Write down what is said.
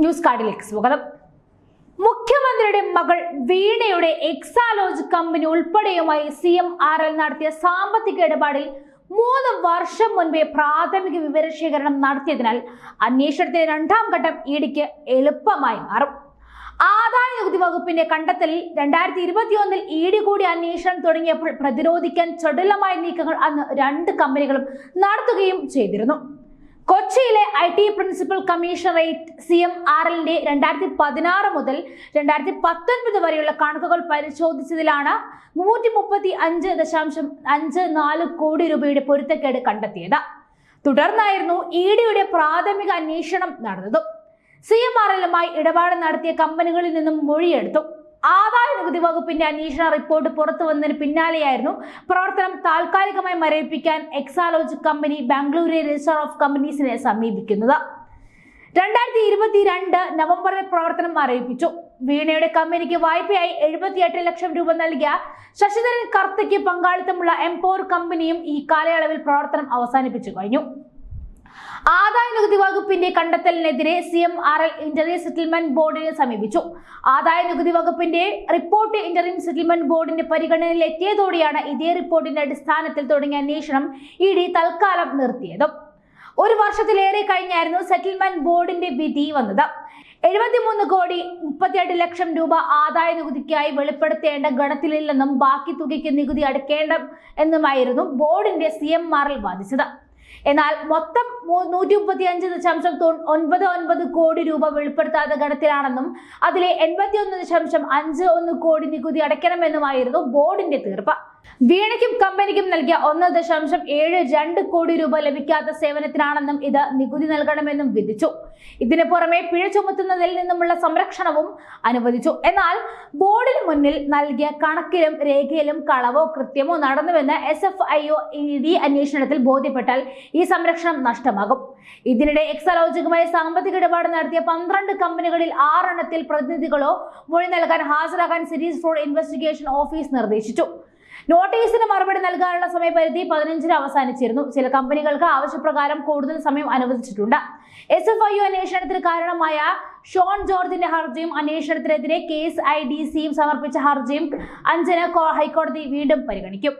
News കാർഡിലേക്ക് സ്വാഗതം. മുഖ്യമന്ത്രിയുടെ മകൾ വീണയുടെ എക്സാലോജ് കമ്പനി ഉൾപ്പെടെയുമായി സി എം ആർ എൽ നടത്തിയ സാമ്പത്തിക ഇടപാടിൽ മൂന്ന് വർഷം മുൻപേ പ്രാഥമിക വിവരശേഖരണം നടത്തിയതിനാൽ അന്വേഷണത്തിന്റെ രണ്ടാം ഘട്ടം ഇടിക്ക് എളുപ്പമായി മാറും. ആദായ നികുതി വകുപ്പിന്റെ കണ്ടെത്തലിൽ രണ്ടായിരത്തി ഇരുപത്തിയൊന്നിൽ ഇ ഡി കൂടി അന്വേഷണം തുടങ്ങിയപ്പോൾ പ്രതിരോധിക്കാൻ ചടുലമായ നീക്കങ്ങൾ അന്ന് രണ്ട് കമ്പനികളും നടത്തുകയും ചെയ്തിരുന്നു. കൊച്ചിയിലെ I T principal commissionerate C M R എല്ലിന്റെ രണ്ടായിരത്തി പതിനാറ് മുതൽ രണ്ടായിരത്തി പത്തൊൻപത് വരെയുള്ള കണക്കുകൾ പരിശോധിച്ചതിലാണ് നൂറ്റി മുപ്പത്തി അഞ്ച് ദശാംശം അഞ്ച് നാല് കോടി രൂപയുടെ പൊരുത്തക്കേട് കണ്ടെത്തിയത്. തുടർന്നായിരുന്നു ഇ ഡിയുടെ പ്രാഥമിക അന്വേഷണം നടന്നത്. സി എം ആർ എല്ലുമായി ഇടപാട് നടത്തിയ കമ്പനികളിൽ നിന്നും മൊഴിയെടുത്തു. ആദായ നികുതി വകുപ്പിന്റെ അന്വേഷണ റിപ്പോർട്ട് പുറത്തു വന്നതിന് പിന്നാലെയായിരുന്നു പ്രവർത്തനം താൽക്കാലികമായി മരവിപ്പിക്കാൻ എക്സാലോജ് കമ്പനി ബാംഗ്ലൂരിലെ രജിസ്റ്റർ ഓഫ് കമ്പനീസിനെ സമീപിക്കുന്നത്. രണ്ടായിരത്തി ഇരുപത്തി രണ്ട് നവംബറിൽ പ്രവർത്തനം അറിയിപ്പിച്ചു വീണയുടെ കമ്പനിക്ക് വായ്പയായി എഴുപത്തിയെട്ട് ലക്ഷം രൂപ നൽകിയ ശശിധരൻ കർത്തയ്ക്ക് പങ്കാളിത്തമുള്ള എംപോർ കമ്പനിയും ഈ കാലയളവിൽ പ്രവർത്തനം അവസാനിപ്പിച്ചു കഴിഞ്ഞു. ആദായ നികുതി വകുപ്പിന്റെ കണ്ടെത്തലിനെതിരെ C M R L interim settlement ബോർഡിനെ സമീപിച്ചു. ആദായ നികുതി വകുപ്പിന്റെ റിപ്പോർട്ട് ഇന്ററിം സെറ്റിൽമെന്റ് ബോർഡിന്റെ പരിഗണനയിൽ എത്തിയതോടെയാണ് ഇതേ റിപ്പോർട്ടിന്റെ അടിസ്ഥാനത്തിൽ തുടങ്ങിയ അന്വേഷണം ഇ ഡി തൽക്കാലം നിർത്തിയത്. ഒരു വർഷത്തിലേറെ കഴിഞ്ഞായിരുന്നു സെറ്റിൽമെന്റ് ബോർഡിന്റെ വിധി വന്നത്. എഴുപത്തിമൂന്ന് കോടി മുപ്പത്തിയെട്ട് ലക്ഷം രൂപ ആദായ നികുതിക്കായി വെളിപ്പെടുത്തേണ്ട ഗണത്തിലില്ലെന്നും ബാക്കി തുകയ്ക്ക് നികുതി അടയ്ക്കേണ്ട എന്നുമായിരുന്നു ബോർഡിന്റെ സി എം ആറിൽ വാദിച്ചത്. എന്നാൽ മൊത്തം നൂറ്റി മുപ്പത്തി അഞ്ച് ദശാംശം ഒൻപത് ഒൻപത് കോടി രൂപ വെളിപ്പെടുത്താത്ത ഗണത്തിലാണെന്നും അതിലെ എൺപത്തി ഒന്ന് ദശാംശം അഞ്ച് ഒന്ന് കോടി നികുതി അടയ്ക്കണമെന്നുമായിരുന്നു ബോർഡിന്റെ തീർപ്പ്. വീണയ്ക്കും കമ്പനിക്കും നൽകിയ ഒന്ന് ദശാംശം ഏഴ് രണ്ട് കോടി രൂപ ലഭിക്കാത്ത സേവനത്തിനാണെന്നും ഇത് നികുതി നൽകണമെന്നും വിധിച്ചു. ഇതിന് പുറമെ പിഴ ചുമത്തുന്നതിൽ നിന്നുമുള്ള സംരക്ഷണവും അനുവദിച്ചു. എന്നാൽ ബോർഡിന് മുന്നിൽ നൽകിയ കണക്കിലും രേഖയിലും കളവോ കൃത്യമോ നടന്നുവെന്ന് S F I O E D അന്വേഷണത്തിൽ ബോധ്യപ്പെട്ടാൽ ഈ സംരക്ഷണം നഷ്ടമാകും. ഇതിനിടെ എക്സലോജികമായി സാമ്പത്തിക ഇടപാട് നടത്തിയ പന്ത്രണ്ട് കമ്പനികളിൽ ആറെണ്ണത്തിൽ പ്രതിനിധികളോ മൊഴി നൽകാൻ ഹാജരാകാൻ സിരീസ് ഫോർ ഇൻവെസ്റ്റിഗേഷൻ ഓഫീസ് നിർദ്ദേശിച്ചു. നോട്ടീസിന് മറുപടി നൽകാനുള്ള സമയപരിധി പതിനഞ്ചിന് അവസാനിച്ചിരുന്നു. ചില കമ്പനികൾക്ക് ആവശ്യപ്രകാരം കൂടുതൽ സമയം അനുവദിച്ചിട്ടുണ്ട്. എസ് എഫ് ഐ അന്വേഷണത്തിന് കാരണമായ ഷോൺ ജോർജിന്റെ ഹർജിയും അന്വേഷണത്തിനെതിരെ കേസ് ഐ ഡി സിയും സമർപ്പിച്ച ഹർജിയും അഞ്ചിന് ഹൈക്കോടതി വീണ്ടും പരിഗണിക്കും.